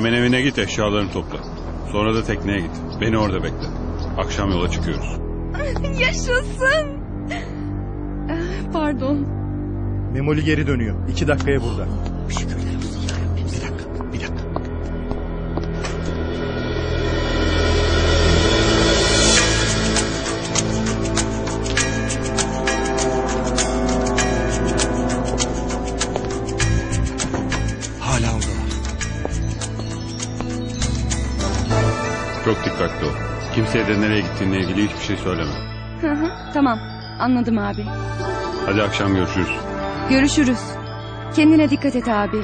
Hemen evine git eşyalarını topla. Sonra da tekneye git. Beni orada bekle. Akşam yola çıkıyoruz. Yaşasın. Ah, Pardon. Memoli geri dönüyor. İki dakikaya burada. Bir dikkatli ol. Kimseye de nereye gittiğinle ilgili hiçbir şey söyleme. Hı hı, tamam anladım abi. Hadi akşam görüşürüz. Görüşürüz. Kendine dikkat et abi.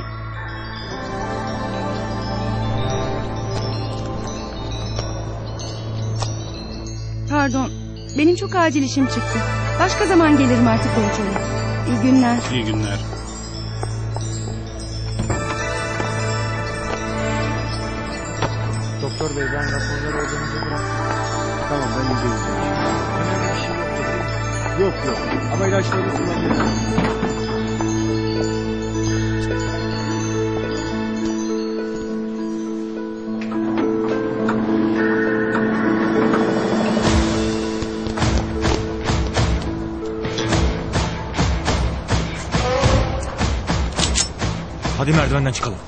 Pardon. Benim çok acil işim çıktı. Başka zaman gelirim artık konuşalım. İyi günler. İyi günler. Doktor bey ben raporları odanıza bırak. Tamam ben inceledim. Önemli bir şey yok. Yok yok. Ama ilaçlarını kullanıyorum. Hadi merdivenden çıkalım.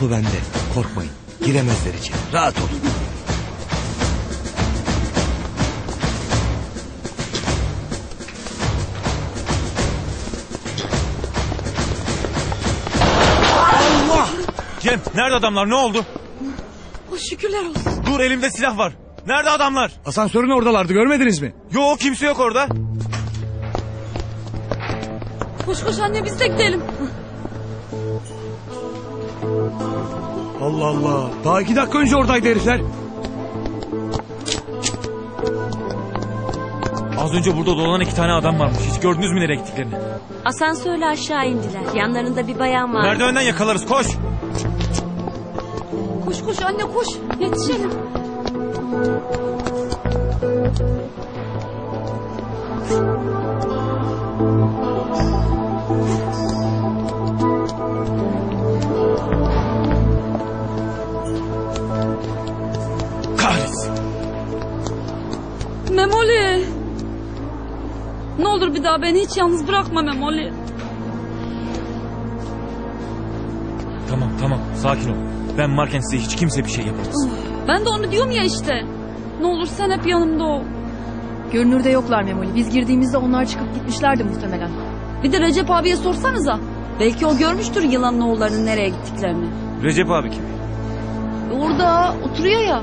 Kapı bende. Korkmayın. Giremezler içeri. Rahat olun. Allah! Cem nerede adamlar ne oldu? şükürler olsun. Dur elimde silah var. Nerede adamlar? Asansörün oradalardı görmediniz mi? Yok kimse yok orada. Koş koş anne biz de gidelim. Allah Allah. Daha iki dakika önce oradaydı herifler. Az önce burada dolanan iki tane adam varmış. Hiç gördünüz mü nereye gittiklerini? Asansörle aşağı indiler. Yanlarında bir bayan var. Merdivenden yakalarız koş. Koş koş anne koş. Yetişelim. Daha beni hiç yalnız bırakma Memoli. Tamam tamam sakin ol. Ben Marken size hiç kimse bir şey yapamaz. Ben de onu diyorum ya işte. Ne olur sen hep yanımda ol. Görünürde yoklar Memoli. Biz girdiğimizde onlar çıkıp gitmişlerdi muhtemelen. Bir de Recep abiye sorsanıza. Belki o görmüştür yılanın oğullarının nereye gittiklerini. Recep abi kim? Orada oturuyor ya.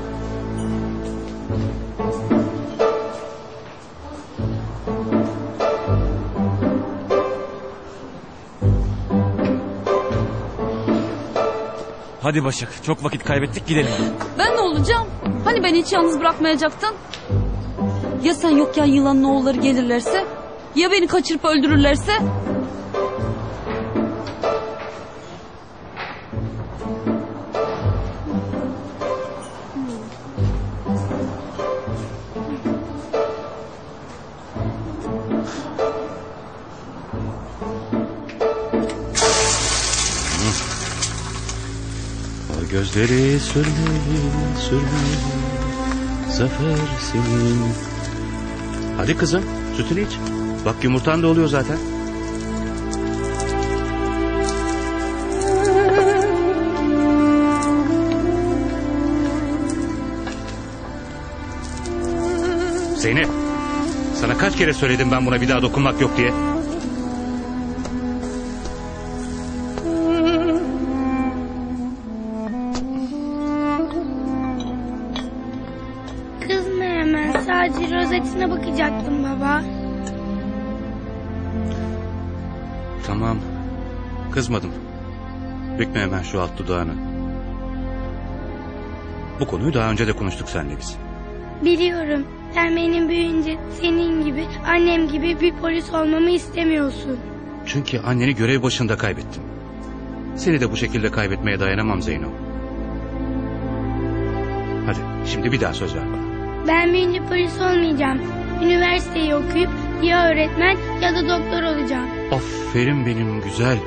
Hadi Başak çok vakit kaybettik gidelim. Ben ne olacağım? Hani beni hiç yalnız bırakmayacaktın? Ya sen yokken yılanın oğulları gelirlerse? Ya beni kaçırıp öldürürlerse? Gözleri sürmeli, sürmeli. Zafer senin. Hadi kızım, sütünü iç. Bak yumurtan da oluyor zaten. Zeynep, sana kaç kere söyledim ben buna bir daha dokunmak yok diye. Kızmadım. Bükme hemen şu alt dudağını. Bu konuyu daha önce de konuştuk seninle biz. Biliyorum. Sen benim büyüyünce senin gibi, annem gibi bir polis olmamı istemiyorsun. Çünkü anneni görev başında kaybettim. Seni de bu şekilde kaybetmeye dayanamam Zeyno. Hadi şimdi bir daha söz ver bana. Ben büyüyünce polis olmayacağım. Üniversiteyi okuyup ya öğretmen ya da doktor olacağım. Aferin benim güzel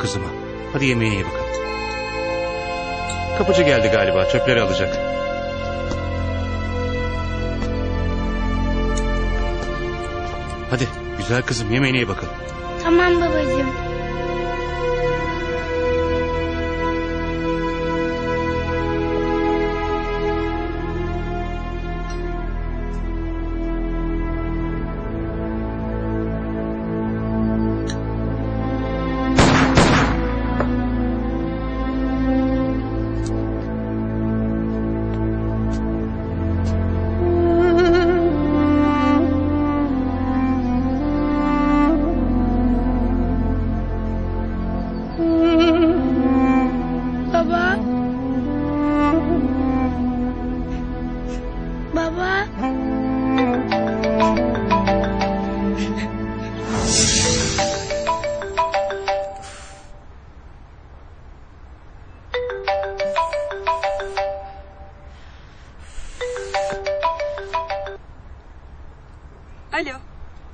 kızıma. Hadi yemeğe ye bakalım. Kapıcı geldi galiba çöpleri alacak. Hadi güzel kızım yemeğine ye bakalım. Tamam babacığım.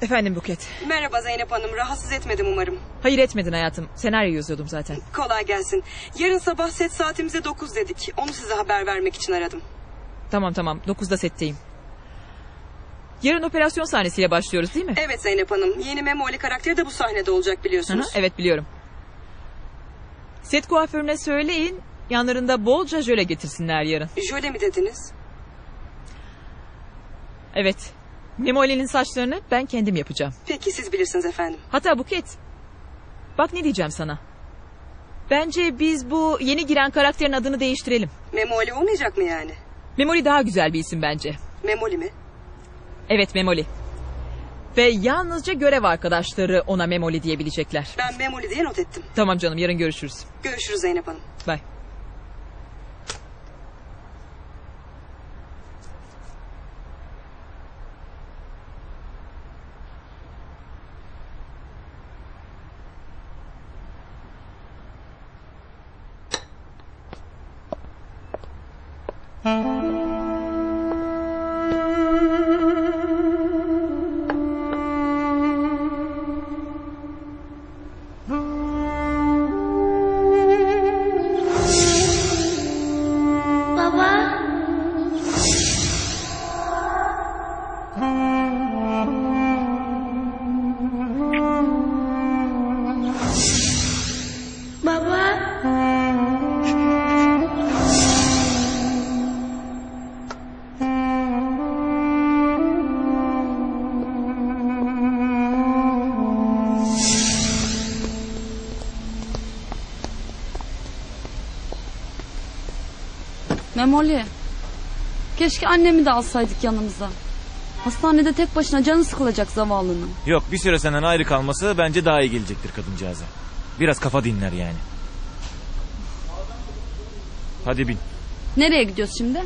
Efendim Buket. Merhaba Zeynep Hanım. Rahatsız etmedim umarım. Hayır etmedin hayatım. Senaryo yazıyordum zaten. Kolay gelsin. Yarın sabah set saatimize 9 dedik. Onu size haber vermek için aradım. Tamam tamam 9'da setteyim. Yarın operasyon sahnesiyle başlıyoruz değil mi? Evet Zeynep Hanım. Yeni Memoli karakteri de bu sahnede olacak biliyorsunuz. evet biliyorum. Set kuaförüne söyleyin yanlarında bolca jöle getirsinler yarın. Jöle mi dediniz? Evet. Memoli'nin saçlarını ben kendim yapacağım. Peki siz bilirsiniz efendim. Hatta Buket. Bak ne diyeceğim sana. Bence biz bu yeni giren karakterin adını değiştirelim. Memoli olmayacak mı yani? Memoli daha güzel bir isim bence. Memoli mi? Evet Memoli. Ve yalnızca görev arkadaşları ona Memoli diyebilecekler. Ben Memoli diye not ettim. Tamam canım yarın görüşürüz. Görüşürüz Zeynep Hanım. Bye. Música Memoli. Keşke annemi de alsaydık yanımıza. Hastanede tek başına canı sıkılacak zavallının. Yok bir süre senden ayrı kalması bence daha iyi gelecektir kadıncağıza. Biraz kafa dinler yani. Hadi bin. Nereye gidiyoruz şimdi?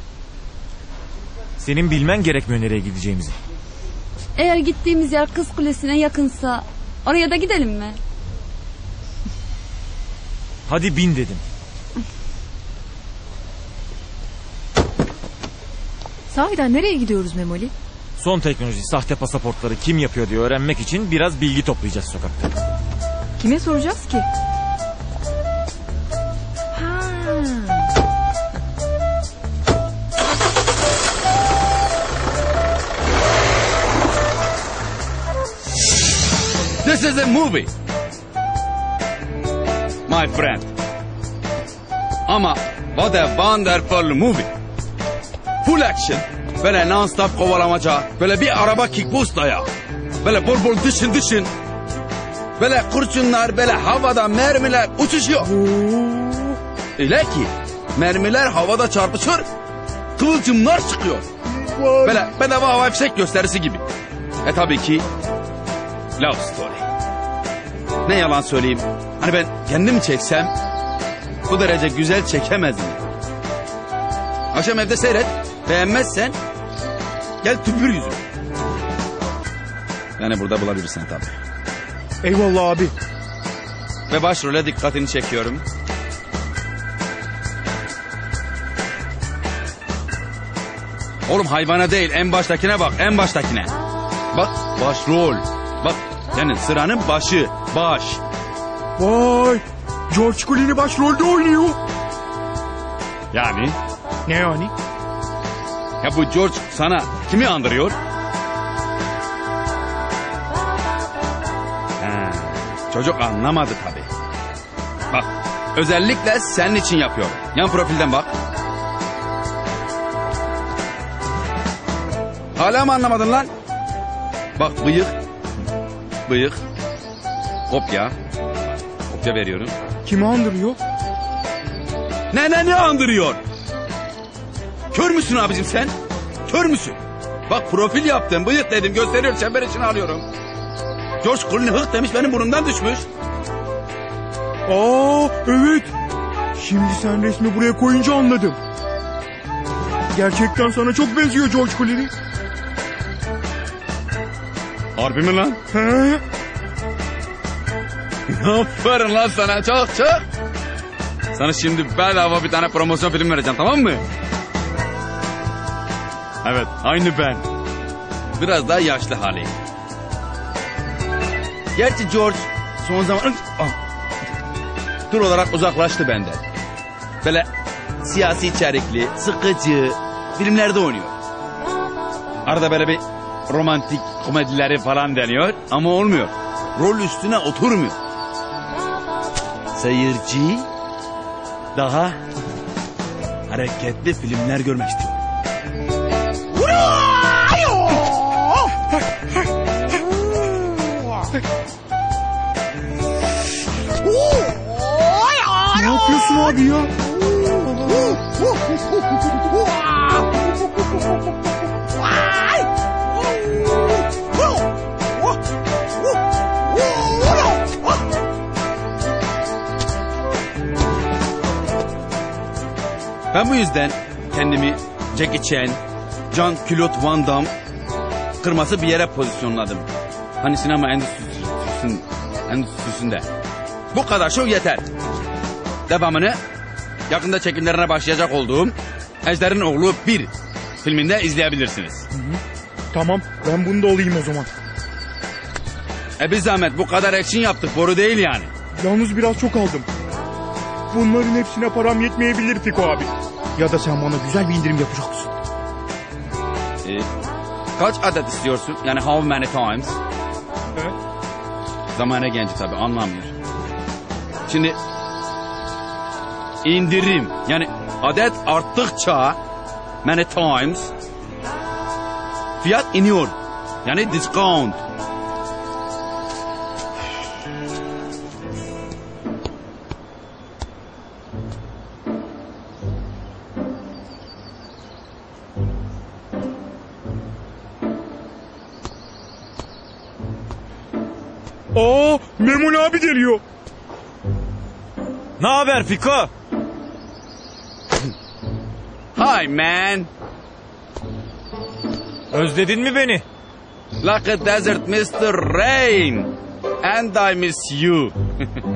Senin bilmen gerekmiyor nereye gideceğimizi. Eğer gittiğimiz yer Kız Kulesi'ne yakınsa oraya da gidelim mi? Hadi bin dedim. Sahiden nereye gidiyoruz Memoli? Son teknoloji sahte pasaportları kim yapıyor diye öğrenmek için biraz bilgi toplayacağız sokakta. Kime soracağız ki? Ha. This is a movie. My friend. Ama what a wonderful movie. Full action. Böyle non-stop kovalamaca. Böyle bir araba kickbox ya. Böyle bol bol dışın dışın. Böyle kurşunlar böyle havada mermiler uçuşuyor. Öyle ki mermiler havada çarpışır. Kıvılcımlar çıkıyor. Böyle bedava hava fişek gösterisi gibi. E tabii ki love story. Ne yalan söyleyeyim. Hani ben kendim çeksem bu derece güzel çekemezdim. Akşam evde seyret. Beğenmezsen gel tüpür yüzüm. Yani burada bulabilirsin tabii. Eyvallah abi. Ve başrole dikkatini çekiyorum. Oğlum hayvana değil en baştakine bak en baştakine. Bak başrol. Bak yani sıranın başı baş. Vay. George Clooney başrolde oynuyor. Yani Ne yani? Ya bu George sana kimi andırıyor? Ha, çocuk anlamadı tabii. Bak özellikle senin için yapıyorum. Yan profilden bak. Hala mı anlamadın lan? Bak bıyık. Bıyık. Kopya. Kopya veriyorum. Kimi andırıyor? Ne ne ne andırıyor? Kör müsün abicim sen? Kör müsün? Bak profil yaptım, bıyık dedim, gösteriyorum, çember içine alıyorum. George Clooney hık demiş, benim burnumdan düşmüş. Aa evet. Şimdi sen resmi buraya koyunca anladım. Gerçekten sana çok benziyor George Clooney. Harbi mi lan? He? Aferin lan sana, çok çok. Sana şimdi bedava bir tane promosyon film vereceğim, tamam mı? Evet, aynı ben. Biraz daha yaşlı hali. Gerçi George son zaman... Ah. Dur olarak uzaklaştı benden. Böyle siyasi içerikli, sıkıcı filmlerde oynuyor. Arada böyle bir romantik komedileri falan deniyor ama olmuyor. Rol üstüne oturmuyor. Seyirci daha hareketli filmler görmek istiyor. Ne yapıyorsun abi ya? Ben bu yüzden kendimi Jackie Chan, Jean Claude Van Damme kırması bir yere pozisyonladım. Hani sinema endüstrisinde. Bu kadar şov yeter. Devamını yakında çekimlerine başlayacak olduğum Ejder'in Oğlu 1 filminde izleyebilirsiniz. Tamam ben bunu da alayım o zaman. E bir zahmet bu kadar action yaptık boru değil yani. Yalnız biraz çok aldım. Bunların hepsine param yetmeyebilir Fiko abi. Ya da sen bana güzel bir indirim yapacaksın. E, kaç adet istiyorsun? Yani how many times? Evet. Zamane genci tabii anlamıyor. Şimdi indirim yani adet arttıkça many times fiyat iniyor. Yani discount. Aa Memoli abi geliyor. Ne haber Fiko? Hi man. Özledin mi beni? Like a desert Mr. Rain. And I miss you.